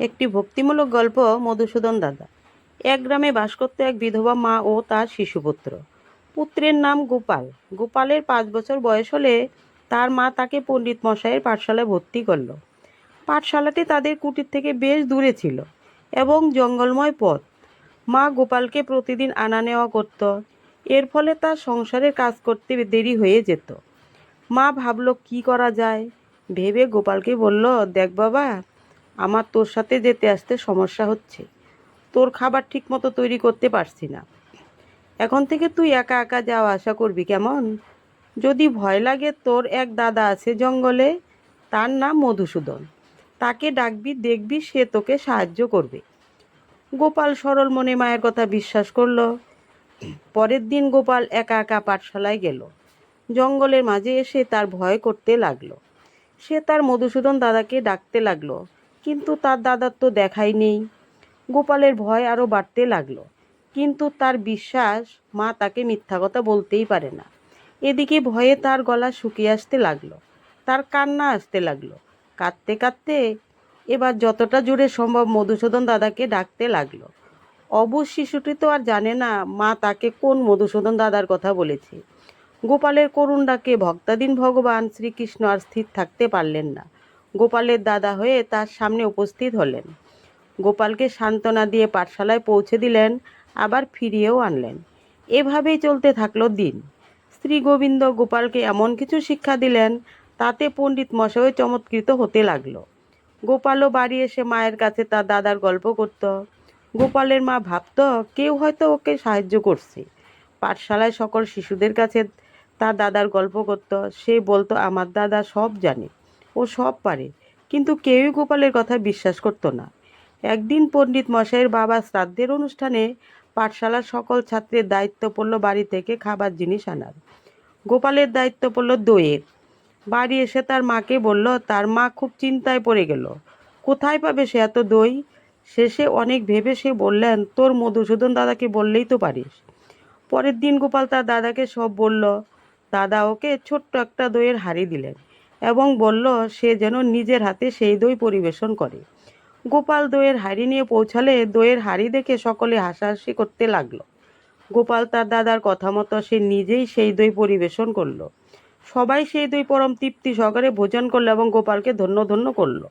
একটি ভক্তিমূলক গল্প, মধুসূদন দাদা। এক গ্রামে বাস করত এক বিধবা মা ও তার শিশুপুত্র। পুত্রের নাম গোপাল। গোপালের পাঁচ বছর বয়স হলে তার মা তাকে পণ্ডিত মশাইয়ের পাঠশালায় ভর্তি করল। পাঠশালাটি তাদের কুটির থেকে বেশ দূরে ছিল এবং জঙ্গলময় পথ। মা গোপালকে প্রতিদিন আনা নেওয়া করত। এর ফলে তার সংসারের কাজ করতে দেরি হয়ে যেত। মা ভাবল, কি করা যায়? ভেবে গোপালকে বলল, দেখ বাবা আমার তোর সাথে যেতে আসতে সমস্যা হচ্ছে। তোর খাবার ঠিক মতো তৈরি করতে পারছি না। এখন থেকে তুই একা একা যাওয়া আসা করবি কেমন? যদি ভয় লাগে, তোর এক দাদা আছে জঙ্গলে, তার নাম মধুসূদন। তাকে ডাকবি, দেখবি সে তোকে সাহায্য করবে। গোপাল সরল মনে মায়ের কথা বিশ্বাস করল। পরের দিন গোপাল একা একা পাঠশালায় গেল। জঙ্গলের মাঝে এসে তার ভয় করতে লাগল। সে তার মধুসূদন দাদাকে ডাকতে লাগল। কিন্তু তার দাদার তো দেখাই নেই গোপালের ভয় আরও বাড়তে লাগল। কিন্তু তার বিশ্বাস মা তাকে মিথ্যা কথা বলতেই পারে না। এদিকে ভয়ে তার গলা শুকিয়ে আসতে লাগল। তার কান্না আসতে লাগল। কাঁদতে কাঁদতে এবার যতটা জোরে সম্ভব মধুসূদন দাদাকে ডাকতে লাগল। অবুজ শিশুটি তো আর জানে না মা তাকে কোন মধুসূদন দাদার কথা বলেছে। গোপালের করুণ ডাকে ভক্তাধীন ভগবান শ্রীকৃষ্ণ আর স্থির থাকতে পারলেন না। গোপালের দাদা হয়ে তার সামনে উপস্থিত হলেন। গোপালকে সান্ত্বনা দিয়ে পাঠশালায় পৌঁছে দিলেন, আবার ফিরিয়েও আনলেন। এভাবেই চলতে থাকল দিন। শ্রী গোবিন্দ গোপালকে এমন কিছু শিক্ষা দিলেন, তাতে পণ্ডিত মশাই চমৎকৃত হতে লাগল। গোপালও বাড়ি এসে মায়ের কাছে তার দাদার গল্প করত। গোপালের মা ভাবত, কেউ হয়তো ওকে সাহায্য করছে। পাঠশালায় সকল শিশুদের কাছে তার দাদার গল্প করত। সে বলতো, আমার দাদা সব জানে। ও সব পারে। কিন্তু কেউই গোপালের কথা বিশ্বাস করতো না। একদিন পণ্ডিত মশাইয়ের বাবা শ্রাদ্ধের অনুষ্ঠানে পাঠশালার সকল ছাত্রের দায়িত্ব পড়ল বাড়ি থেকে খাবার জিনিস আনার। গোপালের দায়িত্ব পড়ল দইয়ের। বাড়ি এসে তার মাকে বলল, তার মা খুব চিন্তায় পড়ে গেল। কোথায় পাবে সে এত দই? শেষে অনেক ভেবে সে বললেন, তোর মধুসূদন দাদাকে বললেই তো পারিস। পরের দিন গোপাল তার দাদাকে সব বলল। দাদা ওকে ছোট্ট একটা দইয়ের হাঁড়ি দিলেন। এবং বলল, সে যেন নিজের হাতে সেই দই পরিবেশন করে। গোপাল দইয়ের হাড়ি নিয়ে পৌঁছালে দইয়ের হাড়ি দেখে সকলে হাসাহাসি করতে লাগল। গোপাল তার দাদার কথা মতো সে নিজেই সেই দই পরিবেশন করল। সবাই সেই দই পরম তৃপ্তি সহকারে ভোজন করল এবং গোপালকে ধন্য ধন্য করল।